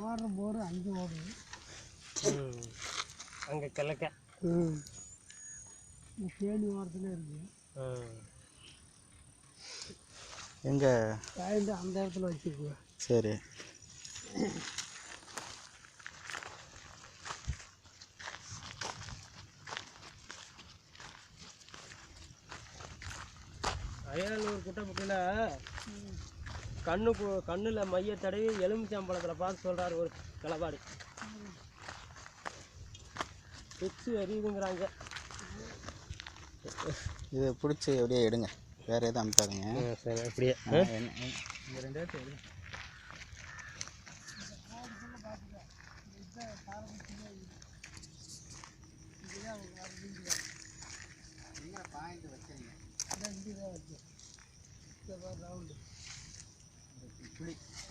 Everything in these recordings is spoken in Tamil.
ஓடுற போர் அங்கே ஓடுது. அங்கே கிழக்க. இந்த தேனி ஓரத்தில் இருக்குது ஆ. எங்கே? காய்ந்து அந்த இடத்துல வச்சுருக்குவேன் சரி. கண்ணு கு- கண்ணுல மைய தடவி எலுமிச்சம்பழத்தில் பார்த்து சொல்றாரு ஒரு கிளபாடி பிச்சு எரியுதுங்கிறாங்க. இது பிடிச்சி அப்படியே எடுங்க. வேறு எதுவும் அமுத்தாதுங்க சரி அப்படியே. ஆ, என்ன- இந்த ரெண்டு எடுத்து எடுங்க என்ன பாயிண்ட் வச்சீங்க ரவுண்டு புளி ம் சரி வச்சுக்க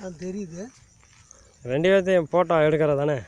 அது தெரியுது. ரெண்டு பேர்த்தையும் ஃபோட்டோ எடுக்கிறது தானே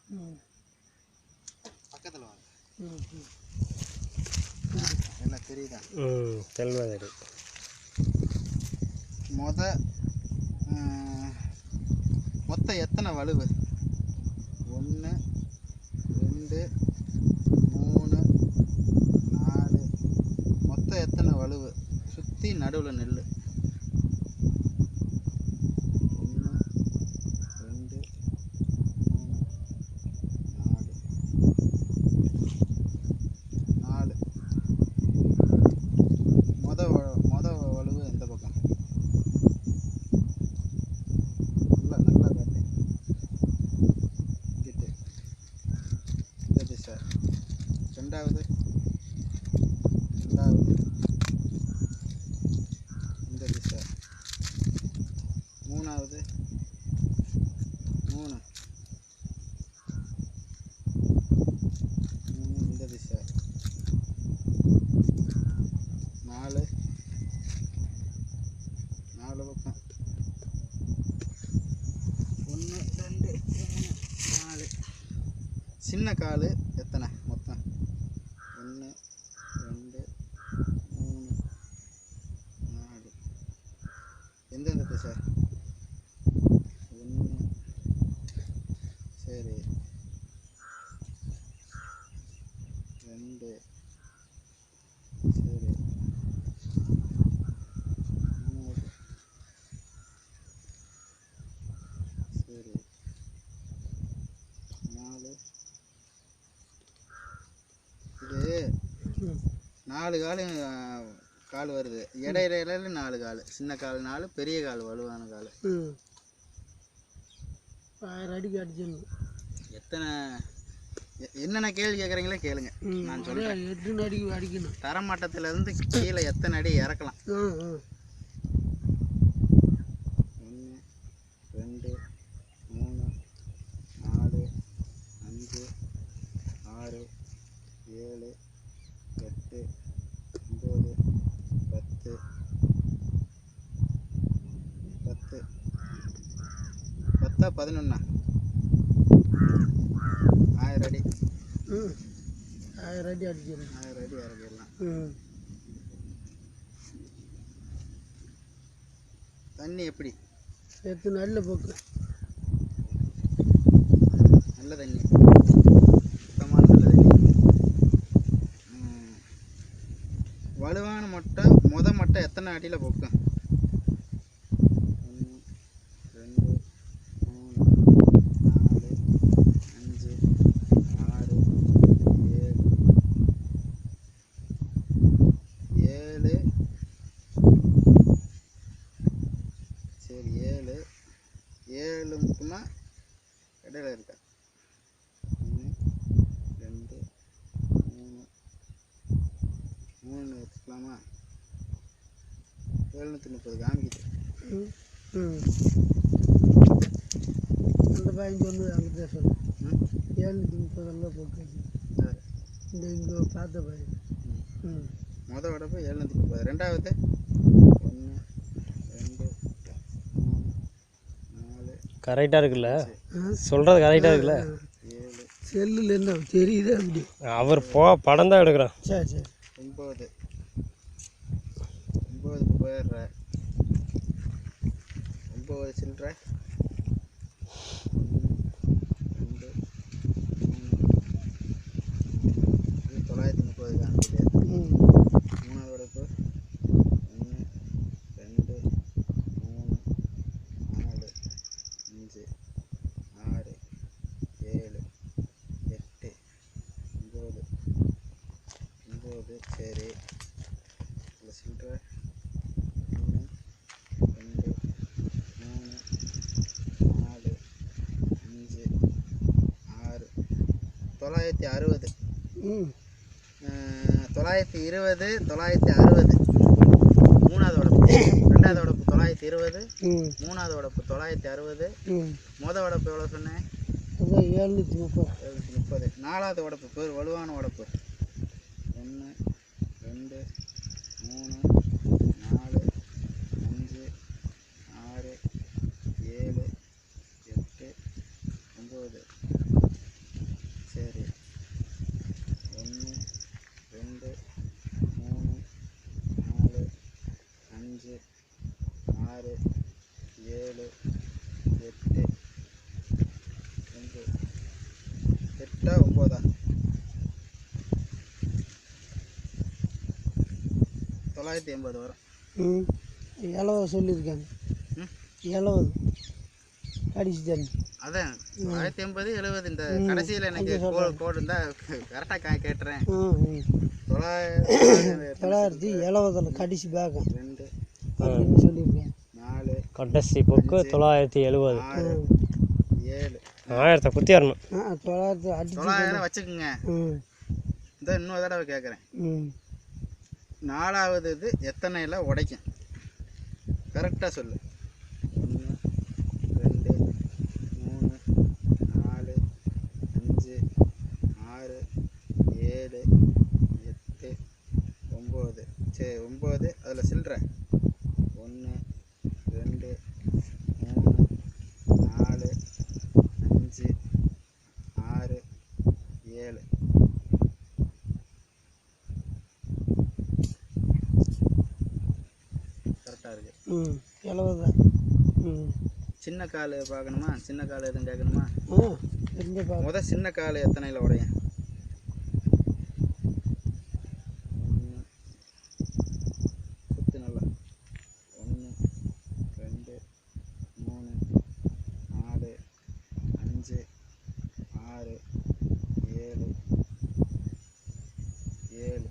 ம் பக்கத்தில் வாங்க. என்ன தெரியுதா? ம். செல்வதடி மொத மொத்தம் எத்தனை வலுவு? ஒன்று ரெண்டு மூணு நாலு. மொத்தம் எத்தனை வலுவு? சுற்றி நடுவில் நெல் ஒன்று ரெண்டு மூணு நாலு நாலு மொத வ- மொத வலுவு எந்த பக்கம் நல்லா நல்லா காட்டு இங்கிட்டு இந்த திசை ரெண்டாவது ரெண்டாவது இந்த திசை மூணாவது மூணு மூணு இந்த திசை நாலு நாலு பக்கம் ஒன்று ரெண்டு மூணு நாலு சின்ன கால். எத்தனை மொத்தம் ஒன்று ரெண்டு மூணு நாலு எந்தெந்த திசை ஒன்று சரி ரெண்டு சரி மூணு சரி நாலு இது ம் நாலு கால் கால் வருது. இடையில இடையில நாலு கால். சின்ன கால் நாலு பெரிய கால் வலுவான கால். ஆயிரம் அடிக்கு அடிச்சிடணும் எத்தனை என்னென்ன கேள்வி கேட்குறீங்களே கேளுங்க. நான் சொல்கிறேன் எட்டு அடிக்கு அடிக்கணும். தரமட்டத்திலேருந்து கீழே எத்தனை அடி இறக்கலாம் ம் ம் ஒன்று ரெண்டு மூணு நாலு பத்தா பதினொன்னா? ஆயிரம் அடி. ம். ஆயிரம் அடி அடிக்கணும். ஆயிரம் அடி இறக்கிடலாம். ம். தண்ணி எப்படி? எத்தனை நல்ல போக்கு. நல்ல தண்ணி. சுத்தமான நல்ல தண்ணி. வலுவான மட்டை முத மட்டை எத்தனை அடியில் பொக்கும் ஒன்று ரெண்டு மூணு நாலு அஞ்சு ஆறு ஏழு ஏழு சரி ஏழு. ஏழு முக்கியமா இடையில இருக்கா? ஒன்று ரெண்டு மூணு. மூணு வச்சுக்கலாமா? எழுநூற்றி முப்பது காமிக்குது. அந்த பையன் சொன்னது அங்கே சொல்லு. ம்? ஏழ்நூற்றி முப்பதெல்லாம் போக்கு சரி. இந்த இங்கே பார்த்த பையன் மொதல் உடம்பு எழுநூற்றி முப்பது. ரெண்டாவது ஒன்று ரெண்டு மூணு நாலு கரெக்டாக இருக்குல்ல? ஆ சொல்கிறது கரெக்டாக இருக்குல்ல? செல்லில் என்ன தெரியுது அப்படி? அவர் போ படம் தான் எடுக்கிறான். சரி சரி. ஒம்பது ஒம்பதுக்கு போயிடுற. ஒம்பது சில்லற. தொள்ளாயிரத்தி முப்பது காமிக்குது ம் மூணாவது உடப்பு ஒன்று ரெண்டு மூணு நாலு அஞ்சு ஆறு ஏழு எட்டு ஒம்பது ஒம்பது சரி இதில் சில்லற ஒன்று ரெண்டு மூணு நாலு அஞ்சு ஆறு தொள்ளாயிரத்தி அறுபது. தொள்ளாயிரத்தி இருபது தொள்ளாயிரத்தி அறுபது. மூணாவது உடப்பு ரெண்டாவது உடப்பு தொள்ளாயிரத்தி இருபது. மூணாவது உடப்பு தொள்ளாயிரத்தி அறுபது. ம். மொதல் உடப்பு எவ்வளோ சொன்னேன்? ஏழ்நூற்றி முப்பது. எழுநூற்றி முப்பது. நாலாவது உடப்பு பேர் வலுவான உடப்பு ஒன்று ரெண்டு மூணு நாலு அஞ்சு ஆறு ஏழு எட்டு ஒம்பது சரி ஒன்று ரெண்டு மூணு நாலு அஞ்சு ஆறு ஏழு எட்டு ஒம்பது எட்டா ஒம்போதா தொள்ளாயிரத்தி எண்பது வரும் ம் இலவ சொல்லியிருக்காங்க இலவது அடிச்சு தண்ணி அதான் தொள்ளாயிரத்தி எண்பது எழுபது இந்த கடைசியில் எனக்கு கோடு கோடு இருந்தால் கரெக்டாக கேட்டுறேன் தொள்ளாயிரத்தி எழுவதில் கடிச்சு பேக்கம் ரெண்டு அப்படின்னு நாலு கடைசி புக்கு தொள்ளாயிரத்தி எழுபது. ஆயிரத்தை குத்திடணும் ஆ தொள்ளாயிரத்தி தொள்ளாயிரம் வச்சுக்கோங்க. ம். இந்த இன்னொரு தடவை கேட்குறேன் நாலாவது இது எத்தனையில் உடைக்கும்? கரெக்டாக சொல்லு. ஒன்று ரெண்டு மூணு நாலு அஞ்சு ஆறு ஏழு எட்டு ஒம்பது. சரி ஒம்பது அதில் சில்லற ஒன்று ரெண்டு மூணு நாலு அஞ்சு ஆறு ஏழு கரெக்டாக இருக்குது ம் தான் ம். சின்ன கால் பார்க்கணுமா? சின்ன கால் எதுவும் கேட்கணுமா? பார்க்க முத சின்ன கால் எத்தனையில் உடையும் ஒன்று சுத்து நல்லா ஒன்று ரெண்டு மூணு நாலு அஞ்சு ஆறு ஏழு ஏழு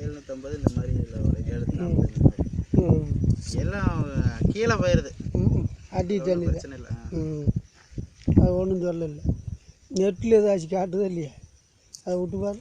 ஏழு எழுநூற்றம்பது இந்த மாதிரி இதில் ஒரு ம். எல்லாம் கீழே போயிடுது அடி தண்ணி தான் பிரச்சனை இல்லை. அது ஒன்றும் சொல்லல. நெட்டில் ஏதாச்சும் காட்டுதா இல்லையா? அதை விட்டு பாரு.